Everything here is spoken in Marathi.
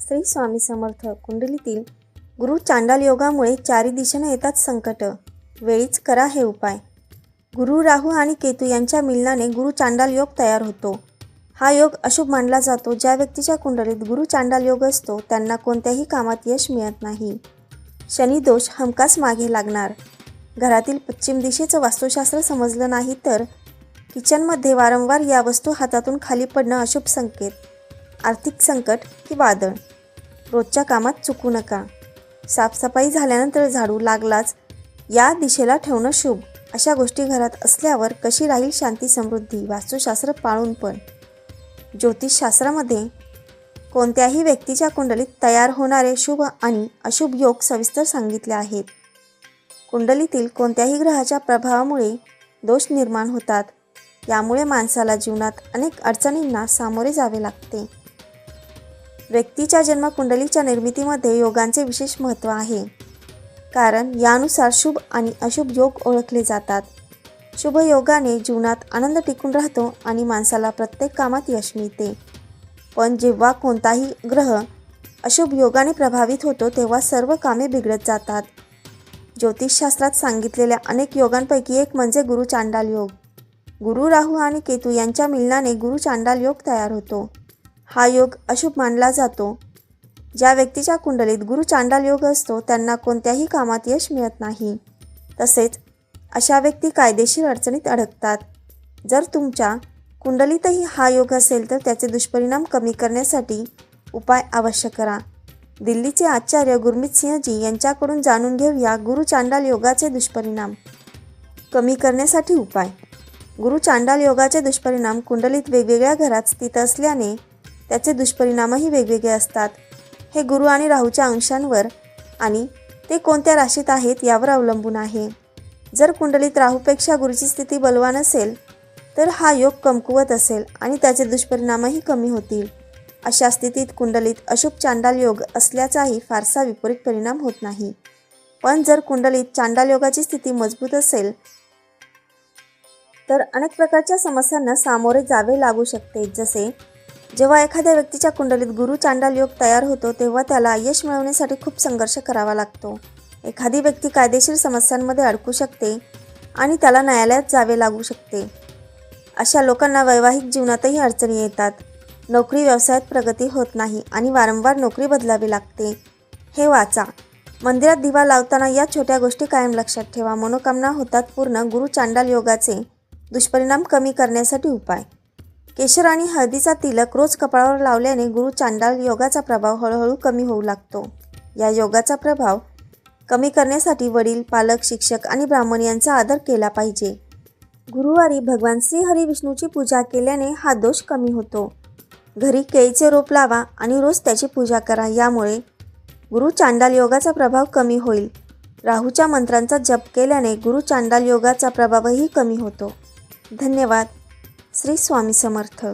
श्री स्वामी समर्थ कुंडलीतील गुरु चांडाल योगामुळे चारी दिशेने येतात संकट. वेळीच करा हे उपाय. गुरु राहू आणि केतू यांच्या मिलनाने गुरु चांडाल योग तयार होतो. हा योग अशुभ मानला जातो ज्या व्यक्तीच्या कुंडलीत गुरु चांडाल योग असतो त्यांना कोणत्याही कामात यश मिळत नाही. शनिदोष हमखास मागे लागणार. घरातील पश्चिम दिशेचं वास्तुशास्त्र समजलं नाही तर किचनमध्ये वारंवार या वस्तू हातातून खाली पडणं अशुभ संकेत. आर्थिक संकट की वादळ. रोजच्या कामात चुकू नका. साफसफाई झाल्यानंतर झाडू लागलाच या दिशेला ठेवणं शुभ. अशा गोष्टी घरात असल्यावर कशी राहील शांती समृद्धी वास्तुशास्त्र पाळून पण. ज्योतिषशास्त्रामध्ये कोणत्याही व्यक्तीच्या कुंडलीत तयार होणारे शुभ आणि अशुभ योग सविस्तर सांगितले आहेत. कुंडलीतील कोणत्याही ग्रहाच्या प्रभावामुळे दोष निर्माण होतात. यामुळे माणसाला जीवनात अनेक अडचणींना सामोरे जावे लागते. व्यक्तीच्या जन्मकुंडलीच्या निर्मितीमध्ये योगांचे विशेष महत्त्व आहे. कारण यानुसार शुभ आणि अशुभ योग ओळखले जातात. शुभ योगाने जीवनात आनंद टिकून राहतो आणि माणसाला प्रत्येक कामात यश मिळते. पण जेव्हा कोणताही ग्रह अशुभ योगाने प्रभावित होतो तेव्हा सर्व कामे बिघडत जातात. ज्योतिषशास्त्रात सांगितलेल्या अनेक योगांपैकी एक म्हणजे गुरु चांडाल योग. गुरु राहू आणि केतू यांच्या मिलनाने गुरु चांडाल योग तयार होतो. हा योग अशुभ मानला जातो. ज्या व्यक्तीच्या कुंडलीत गुरु चांडाल योग असतो त्यांना कोणत्याही कामात यश मिळत नाही. तसेच अशा व्यक्ती कायदेशीर अडचणीत अडकतात. जर तुमच्या कुंडलीतही हा योग असेल तर त्याचे दुष्परिणाम कमी करण्यासाठी उपाय अवश्य करा. दिल्लीचे आचार्य गुरमीत सिंहजी यांच्याकडून जाणून घेऊया गुरु चांडाल योगाचे दुष्परिणाम. कमी करण्यासाठी उपाय. गुरु चांडाल योगाचे दुष्परिणाम कुंडलीत वेगवेगळ्या घरात स्थित असल्याने त्याचे दुष्परिणामही वेगवेगळे असतात. हे गुरु आणि राहूच्या अंशांवर आणि ते कोणत्या राशीत आहेत यावर अवलंबून आहे. जर कुंडलीत राहूपेक्षा गुरुची स्थिती बलवान असेल तर हा योग कमकुवत असेल आणि त्याचे दुष्परिणामही कमी होतील. अशा स्थितीत कुंडलीत अशुभ चांडाल योग असल्याचाही फारसा विपरीत परिणाम होत नाही. पण जर कुंडलीत चांडाल योगाची स्थिती मजबूत असेल तर अनेक प्रकारच्या समस्यांना सामोरे जावे लागू शकते. जसे जेव्हा एखाद्या व्यक्तीच्या कुंडलीत गुरु चांडाल योग तयार होतो तेव्हा त्याला यश मिळवण्यासाठी खूप संघर्ष करावा लागतो. एखादी व्यक्ती कायदेशीर समस्यांमध्ये अडकू शकते आणि त्याला न्यायालयात जावे लागू शकते. अशा लोकांना वैवाहिक जीवनातही अडचणी येतात. नोकरी व्यवसायात प्रगती होत नाही आणि वारंवार नोकरी बदलावी लागते. हे वाचा. मंदिरात दिवा लावताना या छोट्या गोष्टी कायम लक्षात ठेवा. मनोकामना होतात पूर्ण. गुरु चांडाल योगाचे दुष्परिणाम कमी करण्यासाठी उपाय. केशर आणि हळदीचा तिलक रोज कपाळावर लावल्याने गुरु चांडाल योगाचा प्रभाव हळूहळू कमी होऊ लागतो. या योगाचा प्रभाव कमी करण्यासाठी वडील पालक शिक्षक आणि ब्राह्मण यांचा आदर केला पाहिजे. गुरुवारी भगवान श्री हरी विष्णूची पूजा केल्याने हा दोष कमी होतो. घरी केळीचे रोप लावा आणि रोज त्याची पूजा करा यामुळे गुरु चांडाल योगाचा प्रभाव कमी होईल. राहूच्या मंत्रांचा जप केल्याने गुरु चांडाल योगाचा प्रभावही कमी होतो. धन्यवाद. श्री स्वामी समर्थ.